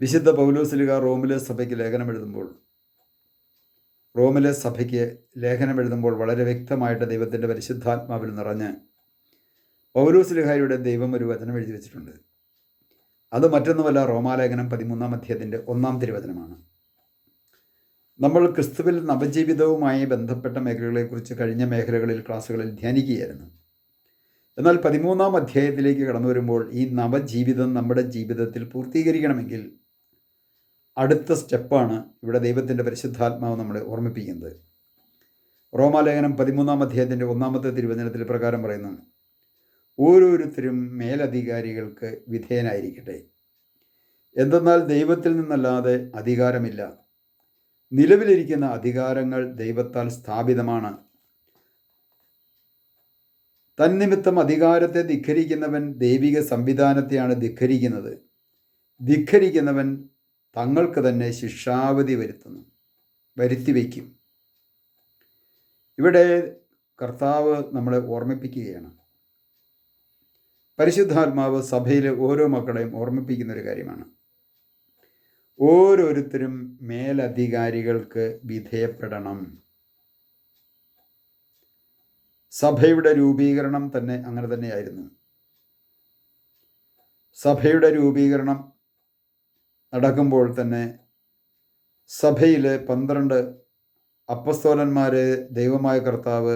വിശുദ്ധ പൗലോസ്ലിക റോമിലെ സഭയ്ക്ക് ലേഖനം എഴുതുമ്പോൾ റോമിലെ സഭയ്ക്ക് ലേഖനം എഴുതുമ്പോൾ വളരെ വ്യക്തമായിട്ട് ദൈവത്തിന്റെ പരിശുദ്ധാത്മാവിൽ നിറഞ്ഞ് പൗലോസ്ലിഹായുടെ ദൈവം ഒരു വചനം എഴുതി വെച്ചിട്ടുണ്ട്. അത് മറ്റൊന്നുമല്ല റോമാലേഖനം പതിമൂന്നാം അധ്യായത്തിന്റെ ഒന്നാം തിരുവചനമാണ്. നമ്മൾ ക്രിസ്തുവിൽ നവജീവിതവുമായി ബന്ധപ്പെട്ട മേഖലകളെക്കുറിച്ച് കഴിഞ്ഞ മേഖലകളിൽ ക്ലാസ്സുകളിൽ ധ്യാനിക്കുകയായിരുന്നു. എന്നാൽ പതിമൂന്നാം അധ്യായത്തിലേക്ക് കടന്നു വരുമ്പോൾ ഈ നവജീവിതം നമ്മുടെ ജീവിതത്തിൽ പൂർത്തീകരിക്കണമെങ്കിൽ അടുത്ത സ്റ്റെപ്പാണ് ഇവിടെ ദൈവത്തിന്റെ പരിശുദ്ധാത്മാവ് നമ്മളെ ഓർമ്മിപ്പിക്കുന്നത്. റോമാലേഖനം പതിമൂന്നാം അധ്യായത്തിന്റെ ഒന്നാമത്തെ തിരുവചനത്തിൽ പ്രകാരം പറയുന്നു ഓരോരുത്തരും മേലധികാരികൾക്ക് വിധേയനായിരിക്കട്ടെ. എന്തെന്നാൽ ദൈവത്തിൽ നിന്നല്ലാതെ അധികാരമില്ല. നിലവിലിരിക്കുന്ന അധികാരങ്ങൾ ദൈവത്താൽ സ്ഥാപിതമാണ്. തന്നിമിത്തം അധികാരത്തെ ധിഖരിക്കുന്നവൻ ദൈവിക സംവിധാനത്തെയാണ് ധിഖരിക്കുന്നത്. ധിഖരിക്കുന്നവൻ തങ്ങൾക്ക് തന്നെ ശിക്ഷാവധി വരുത്തുന്നു വരുത്തി വയ്ക്കും. ഇവിടെ കർത്താവ് നമ്മളെ ഓർമ്മിപ്പിക്കുകയാണ്. പരിശുദ്ധാത്മാവ് സഭയിലെ ഓരോ മക്കളെയും ഓർമ്മിപ്പിക്കുന്ന ഒരു കാര്യമാണ്. ഓരോരുത്തരും മേലധികാരികൾക്ക് വിധേയപ്പെടണം. സഭയുടെ രൂപീകരണം തന്നെ അങ്ങനെ തന്നെയായിരുന്നു. സഭയുടെ രൂപീകരണം നടക്കുമ്പോൾ തന്നെ സഭയിലെ പന്ത്രണ്ട് അപ്പസ്തോലന്മാരെ ദൈവമായ കർത്താവ്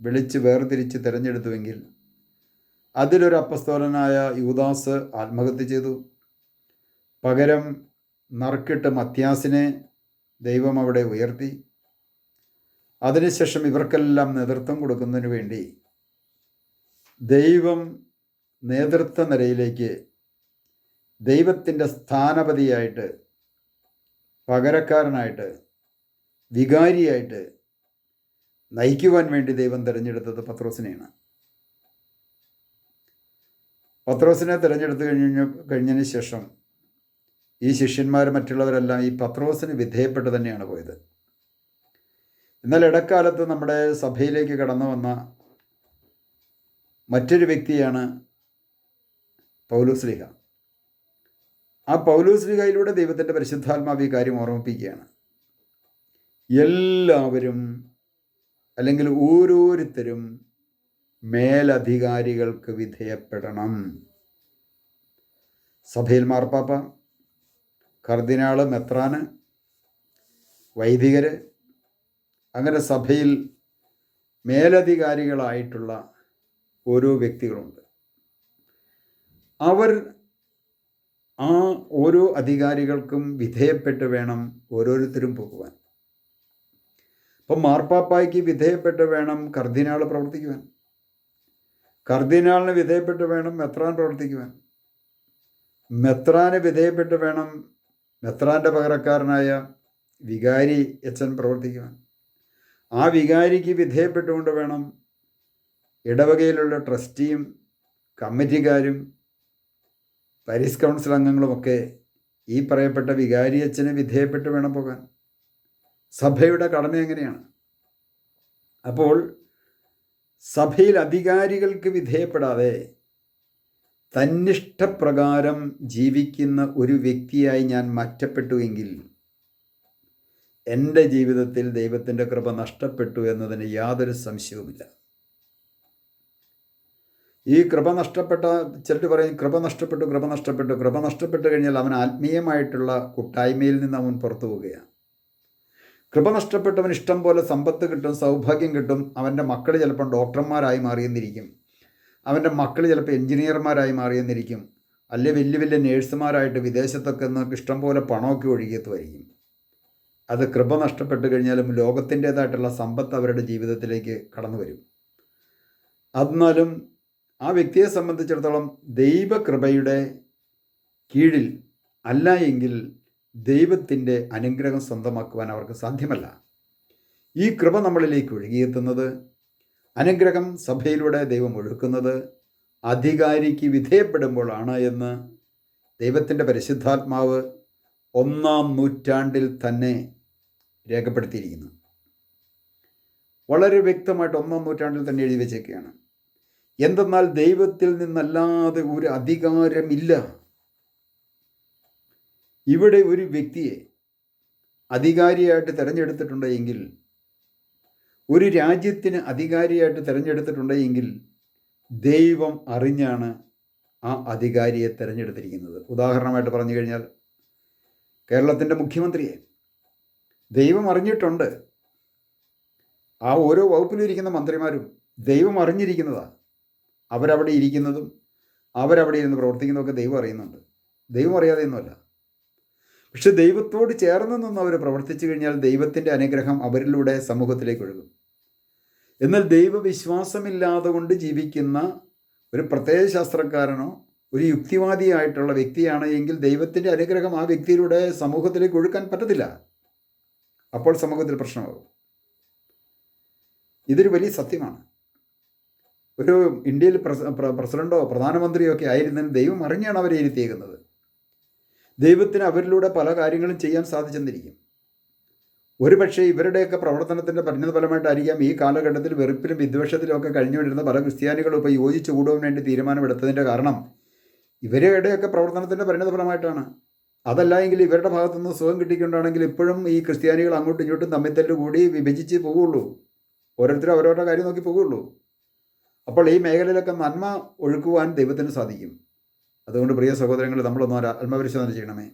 വിളിച്ച് വേർതിരിച്ച് തിരഞ്ഞെടുത്തുവെങ്കിൽ അതിലൊരു അപ്പസ്തോലനായ യൂദാസ് ആത്മഹത്യ ചെയ്തു. പകരം നറുക്കിട്ട് മത്യാസിനെ ദൈവം അവിടെ ഉയർത്തി. അതിനുശേഷം ഇവർക്കെല്ലാം നേതൃത്വം കൊടുക്കുന്നതിന് വേണ്ടി ദൈവം നേതൃത്വ നിരയിലേക്ക് ദൈവത്തിന്റെ സ്ഥാനപതിയായിട്ട് പകരക്കാരനായിട്ട് വികാരിയായിട്ട് നയിക്കുവാൻ വേണ്ടി ദൈവം തിരഞ്ഞെടുത്തത് പത്രോസിനെയാണ്. പത്രോസിനെ തിരഞ്ഞെടുത്ത് കഴിഞ്ഞ കഴിഞ്ഞതിന് ശേഷം ഈ ശിഷ്യന്മാർ മറ്റുള്ളവരെല്ലാം ഈ പത്രോസിന് വിധേയപ്പെട്ട് തന്നെയാണ് പോയത്. എന്നാൽ ഇടക്കാലത്ത് നമ്മുടെ സഭയിലേക്ക് കടന്നു വന്ന മറ്റൊരു വ്യക്തിയാണ് പൗലൂസ്ലിഹ ആ പൗലൂസ്ലിഹയിലൂടെ ദൈവത്തിന്റെ പരിശുദ്ധാത്മാവ് ഈ കാര്യം ഓർമ്മിപ്പിക്കുകയാണ്. എല്ലാവരും അല്ലെങ്കിൽ ഓരോരുത്തരും മേലധികാരികൾക്ക് വിധേയപ്പെടണം. സഭയിൽ മാർപ്പാപ്പ കർദിനാൾ മെത്രാന് വൈദികര് അങ്ങനെ സഭയിൽ മേലധികാരികളായിട്ടുള്ള ഓരോ വ്യക്തികളുണ്ട്. അവർ ആ ഓരോ അധികാരികൾക്കും വിധേയപ്പെട്ട് വേണം ഓരോരുത്തരും പോകുവാൻ. അപ്പം മാർപ്പാപ്പായ്ക്ക് വിധേയപ്പെട്ട് വേണം കർദിനാൾ പ്രവർത്തിക്കുവാൻ. കർദിനാളിന് വിധേയപ്പെട്ട് വേണം മെത്രാൻ പ്രവർത്തിക്കുവാൻ. മെത്രാന് വിധേയപ്പെട്ട് വേണം മെത്രാന്റെ പകരക്കാരനായ വികാരി അച്ഛൻ പ്രവർത്തിക്കുവാൻ. ആ വികാരിക്ക് വിധേയപ്പെട്ടുകൊണ്ട് വേണം ഇടവകയിലുള്ള ട്രസ്റ്റിയും കമ്മിറ്റിക്കാരും പാരീസ് കൗൺസിൽ അംഗങ്ങളുമൊക്കെ ഈ പറയപ്പെട്ട വികാരി അച്ഛനെ വിധേയപ്പെട്ട് വേണം പോകാൻ. സഭയുടെ കടമ എങ്ങനെയാണ്? അപ്പോൾ സഭയിൽ അധികാരികൾക്ക് വിധേയപ്പെടാതെ തന്നിഷ്ടപ്രകാരം ജീവിക്കുന്ന ഒരു വ്യക്തിയായി ഞാൻ മാറ്റപ്പെട്ടുവെങ്കിൽ എന്റെ ജീവിതത്തിൽ ദൈവത്തിന്റെ കൃപ നഷ്ടപ്പെട്ടു എന്നതിന് യാതൊരു സംശയവുമില്ല. ഈ കൃപ നഷ്ടപ്പെട്ട ചിലർ പറയും കൃപ നഷ്ടപ്പെട്ടു കൃപ നഷ്ടപ്പെട്ടു. കൃപ നഷ്ടപ്പെട്ടു കഴിഞ്ഞാൽ അവൻ ആത്മീയമായിട്ടുള്ള കൂട്ടായ്മയിൽ നിന്ന് അവൻ പുറത്തു പോവുകയാണ്. കൃപ നഷ്ടപ്പെട്ടവൻ ഇഷ്ടം പോലെ സമ്പത്ത് കിട്ടും സൗഭാഗ്യം കിട്ടും. അവന്റെ മക്കൾ ചിലപ്പോൾ ഡോക്ടർമാരായി മാറിയെന്നിരിക്കും. അവന്റെ മക്കൾ ചിലപ്പോൾ എഞ്ചിനീയർമാരായി മാറിയെന്നിരിക്കും. അല്ലെ വലിയ വലിയ നേഴ്സുമാരായിട്ട് വിദേശത്തൊക്കെ നിന്ന് ഇഷ്ടം പോലെ പണമൊക്കെ ഒഴുകിയെത്തുമായിരിക്കും അത് കൃപ നഷ്ടപ്പെട്ട് കഴിഞ്ഞാലും ലോകത്തിന്റേതായിട്ടുള്ള സമ്പത്ത് അവരുടെ ജീവിതത്തിലേക്ക് കടന്നു വരും. എന്നാലും ആ വ്യക്തിയെ സംബന്ധിച്ചിടത്തോളം ദൈവകൃപയുടെ കീഴിൽ അല്ല എങ്കിൽ ദൈവത്തിന്റെ അനുഗ്രഹം സ്വന്തമാക്കുവാൻ അവർക്ക് സാധ്യമല്ല. ഈ കൃപ നമ്മളിലേക്ക് ഒഴുകിയെത്തുന്നത് അനുഗ്രഹം സഭയിലൂടെ ദൈവം ഒഴുക്കുന്നത് അധികാരിക്ക് വിധേയപ്പെടുമ്പോഴാണ് എന്ന് ദൈവത്തിന്റെ പരിശുദ്ധാത്മാവ് ഒന്നാം നൂറ്റാണ്ടിൽ തന്നെ രേഖപ്പെടുത്തിയിരിക്കുന്നു. വളരെ വ്യക്തമായിട്ട് ഒന്നാം നൂറ്റാണ്ടിൽ തന്നെ എഴുതി വെച്ചേക്കുകയാണ്. എന്തെന്നാൽ ദൈവത്തിൽ നിന്നല്ലാതെ ഒരു അധികാരമില്ല ഇവിടെ ഒരു വ്യക്തിയെ അധികാരിയായിട്ട് തിരഞ്ഞെടുത്തിട്ടുണ്ടെങ്കിൽ ഒരു രാജ്യത്തിന് അധികാരിയായിട്ട് തിരഞ്ഞെടുത്തിട്ടുണ്ടെങ്കിൽ ദൈവം അറിഞ്ഞാണ് ആ അധികാരിയെ തിരഞ്ഞെടുത്തിരിക്കുന്നത്. ഉദാഹരണമായിട്ട് പറഞ്ഞു കഴിഞ്ഞാൽ കേരളത്തിന്റെ മുഖ്യമന്ത്രിയെ ദൈവം അറിഞ്ഞിട്ടുണ്ട്. ആ ഓരോ വകുപ്പിലിരിക്കുന്ന മന്ത്രിമാരും ദൈവം അറിഞ്ഞിരിക്കുന്നതാണ് അവരവിടെ ഇരിക്കുന്നതും അവരവിടെ ഇരുന്ന് പ്രവർത്തിക്കുന്നതൊക്കെ ദൈവം അറിയുന്നുണ്ട്. ദൈവം അറിയാതെയൊന്നുമല്ല പക്ഷെ ദൈവത്തോട് ചേർന്ന് നിന്ന് അവർ പ്രവർത്തിച്ചു കഴിഞ്ഞാൽ ദൈവത്തിന്റെ അനുഗ്രഹം അവരിലൂടെ സമൂഹത്തിലേക്ക് ഒഴുകും. എന്നാൽ ദൈവവിശ്വാസമില്ലാതെ കൊണ്ട് ജീവിക്കുന്ന ഒരു പ്രത്യേക ശാസ്ത്രക്കാരനോ ഒരു യുക്തിവാദിയായിട്ടുള്ള വ്യക്തിയാണ് എങ്കിൽ ദൈവത്തിന്റെ അനുഗ്രഹം ആ വ്യക്തിയിലൂടെ സമൂഹത്തിലേക്ക് ഒഴുക്കാൻ പറ്റത്തില്ല. അപ്പോൾ സമൂഹത്തിൽ പ്രശ്നമാകും. ഇതൊരു വലിയ സത്യമാണ്. ഒരു ഇന്ത്യയിൽ പ്രസിഡന്റോ പ്രധാനമന്ത്രിയോ ഒക്കെ ആയിരുന്നതിന് ദൈവം അറിഞ്ഞാണ് അവരെ ഇരുത്തിയേക്കുന്നത്. ദൈവത്തിന് അവരിലൂടെ പല കാര്യങ്ങളും ചെയ്യാൻ സാധിച്ചെന്നിരിക്കും. ഒരുപക്ഷെ ഇവരുടെയൊക്കെ പ്രവർത്തനത്തിന്റെ പരിണിത ഫലമായിട്ടായിരിക്കാം ഈ കാലഘട്ടത്തിൽ വെറുപ്പിലും വിദ്വേഷത്തിലും ഒക്കെ കഴിഞ്ഞുകൊണ്ടിരുന്ന പല ക്രിസ്ത്യാനികളും ഇപ്പോൾ യോജിച്ചു കൂടുവാൻ വേണ്ടി തീരുമാനമെടുത്തതിന്റെ കാരണം ഇവരുടെയൊക്കെ പ്രവർത്തനത്തിന്റെ പരിണിത ഫലമായിട്ടാണ്. അതല്ല എങ്കിൽ ഇവരുടെ ഭാഗത്തുനിന്ന് സുഖം കിട്ടിക്കൊണ്ടാണെങ്കിൽ ഇപ്പോഴും ഈ ക്രിസ്ത്യാനികൾ അങ്ങോട്ടും ഇങ്ങോട്ടും തമ്മിൽ കൂടി വിഭജിച്ച് പോകുള്ളൂ ഓരോരുത്തരും അവരവരുടെ കാര്യം നോക്കി പോകുള്ളൂ അപ്പോൾ ഈ മേഖലയിലൊക്കെ നന്മ ഒഴുക്കുവാൻ ദൈവത്തിന് സാധിക്കും. അതുകൊണ്ട് പ്രിയ സഹോദരങ്ങൾ നമ്മളൊന്നും ആത്മപരിശോധന ചെയ്യണമേ.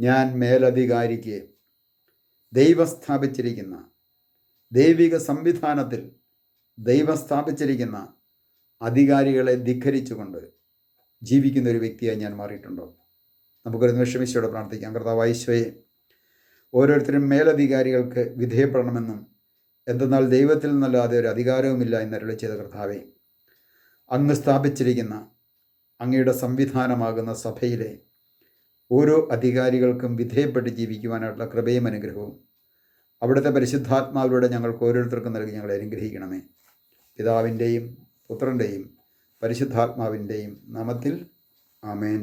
ഞാൻ മേലധികാരിക്ക് ദൈവം സ്ഥാപിച്ചിരിക്കുന്ന ദൈവിക സംവിധാനത്തിൽ ദൈവം സ്ഥാപിച്ചിരിക്കുന്ന അധികാരികളെ ധിഖരിച്ചുകൊണ്ട് ജീവിക്കുന്ന ഒരു വ്യക്തിയായി ഞാൻ മാറിയിട്ടുണ്ടോ? നമുക്കൊരു നിമിഷം ഈശോയോട് പ്രാർത്ഥിക്കാം. കർത്താവ് ഈശോയെ ഓരോരുത്തരും മേലധികാരികൾക്ക് വിധേയപ്പെടണമെന്നും എന്തെന്നാൽ ദൈവത്തിൽ നിന്നല്ലാതെ ഒരു അധികാരവുമില്ല എന്നരുളി ചെയ്ത കർത്താവെ അങ്ങ് സ്ഥാപിച്ചിരിക്കുന്ന അങ്ങയുടെ സംവിധാനമാകുന്ന സഭയിലെ ഓരോ അധികാരികൾക്കും വിധേയപ്പെട്ട് ജീവിക്കുവാനായിട്ടുള്ള കൃപയും അനുഗ്രഹവും അവിടുത്തെ പരിശുദ്ധാത്മാവിലൂടെ ഞങ്ങൾക്ക് ഓരോരുത്തർക്കും നൽകി ഞങ്ങളെ അനുഗ്രഹിക്കണമേ. പിതാവിന്റെയും പുത്രന്റെയും പരിശുദ്ധാത്മാവിന്റെയും നാമത്തിൽ ആമേൻ.